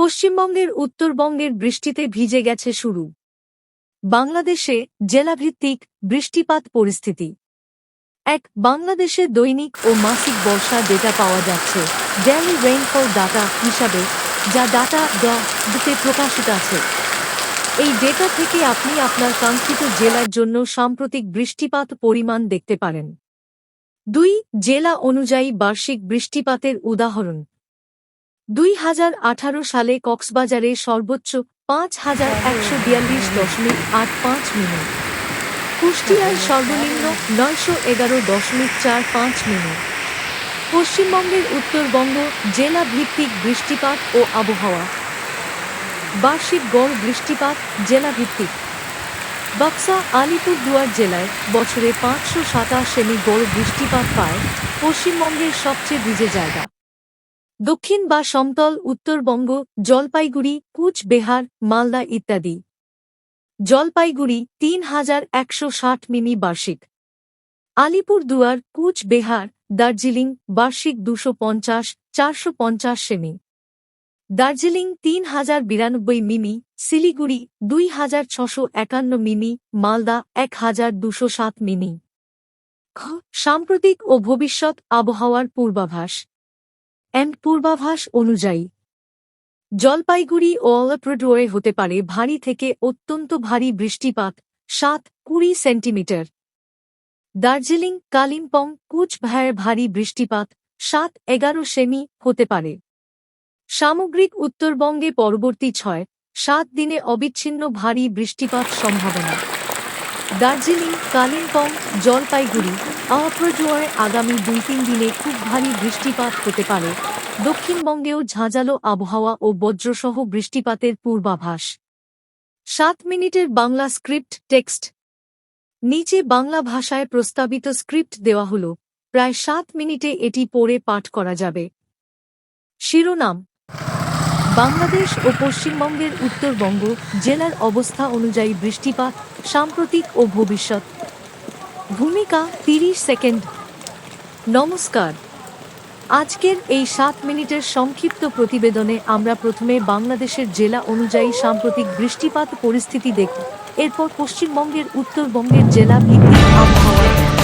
পশ্চিমবঙ্গের উত্তরবঙ্গের বৃষ্টিতে ভিজে গেছে শুরু। বাংলাদেশে জেলাভিত্তিক বৃষ্টিপাত পরিস্থিতি। এক বাংলাদেশে দৈনিক ও মাসিক বর্ষা ডেটা পাওয়া যাচ্ছে। ডেলি রেইনফল ডাটা হিসাবে, যা ডাটা তে প্রকাশিত আছে। এই ডেটা থেকে আপনি আপনার কাঙ্ক্ষিত জেলার জন্য সাম্প্রতিক বৃষ্টিপাত পরিমাণ দেখতে পারেন। দুই, জেলা অনুযায়ী বার্ষিক বৃষ্টিপাতের উদাহরণ। দুই হাজার আঠারো সালে কক্সবাজারে সর্বোচ্চ পাঁচ হাজার একশো বিয়াল্লিশ দশমিক আট পাঁচ মিনিট। কুষ্টিয়ায় সর্বনিম্ন নয়শো এগারো দশমিক চার পাঁচ মিনিট। পশ্চিমবঙ্গের উত্তরবঙ্গ জেলা ভিত্তিক বৃষ্টিপাত ও আবহাওয়া। বার্ষিক গড় বৃষ্টিপাত জেলা ভিত্তিক বাক্সা আলিপুরদুয়ার জেলায় বছরে পাঁচশো সাতাশ সেমি গড় বৃষ্টিপাত পায় পশ্চিমবঙ্গের সবচেয়ে ভিজে জায়গা। দক্ষিণ বা সমতল, উত্তরবঙ্গ, জলপাইগুড়ি কুচবিহার মালদা ইত্যাদি। জলপাইগুড়ি তিন হাজার একশো ষাট মিমি বার্ষিক। আলিপুরদুয়ার কুচবিহার দার্জিলিং, বার্ষিক দুশো পঞ্চাশ, চারশো পঞ্চাশ সেমি। দার্জিলিং তিন হাজার বিরানব্বই মিমি, শিলিগুড়ি দুই হাজার ছশো একান্ন মিমি, মালদা এক হাজার দুশো সাত মিমি। সাম্প্রতিক ও ভবিষ্যৎ আবহাওয়ার পূর্বাভাস। এন্ড পূর্বাভাস অনুযায়ী। জলপাইগুড়ি ও আলিপুরদুয়ারে হতে পারে ভারী থেকে অত্যন্ত ভারী বৃষ্টিপাত, সাত কুড়ি সেন্টিমিটার। দার্জিলিং, কালিম্পং কুচবিহারে ভারী বৃষ্টিপাত, সাত এগারো সেমি হতে পারে। সামগ্রিক উত্তরবঙ্গে পরবর্তী ছয়, সাত দিনে অবিচ্ছিন্ন ভারী বৃষ্টিপাত সম্ভাবনা। দার্জিলিং, কালিম্পং, জলপাইগুড়ি আলিপুরদুয়ারে আগামী দুই তিন দিনে খুব ভারী বৃষ্টিপাত হতে পারে। দক্ষিণবঙ্গেও ঝাঁঝালো আবহাওয়া ও বজ্রসহ বৃষ্টিপাতের পূর্বাভাস। সাত মিনিটের বাংলা স্ক্রিপ্ট টেক্সট। নিচে বাংলা ভাষায় প্রস্তাবিত স্ক্রিপ্ট দেওয়া হল। প্রায় সাত মিনিটে এটি পড়ে পাঠ করা যাবে। শিরোনাম বাংলাদেশ ও পশ্চিমবঙ্গের উত্তরবঙ্গ জেলার অবস্থা অনুযায়ী বৃষ্টিপাত, সাম্প্রতিক ও ভবিষ্যৎ। ভূমিকা তিরিশ সেকেন্ড। নমস্কার। আজকের এই সাত মিনিটের সংক্ষিপ্ত প্রতিবেদনে আমরা প্রথমে বাংলাদেশের জেলা অনুযায়ী সাম্প্রতিক বৃষ্টিপাত পরিস্থিতি দেখব। এরপর পশ্চিমবঙ্গের উত্তরবঙ্গের জেলা ভিত্তিক আবহাওয়ার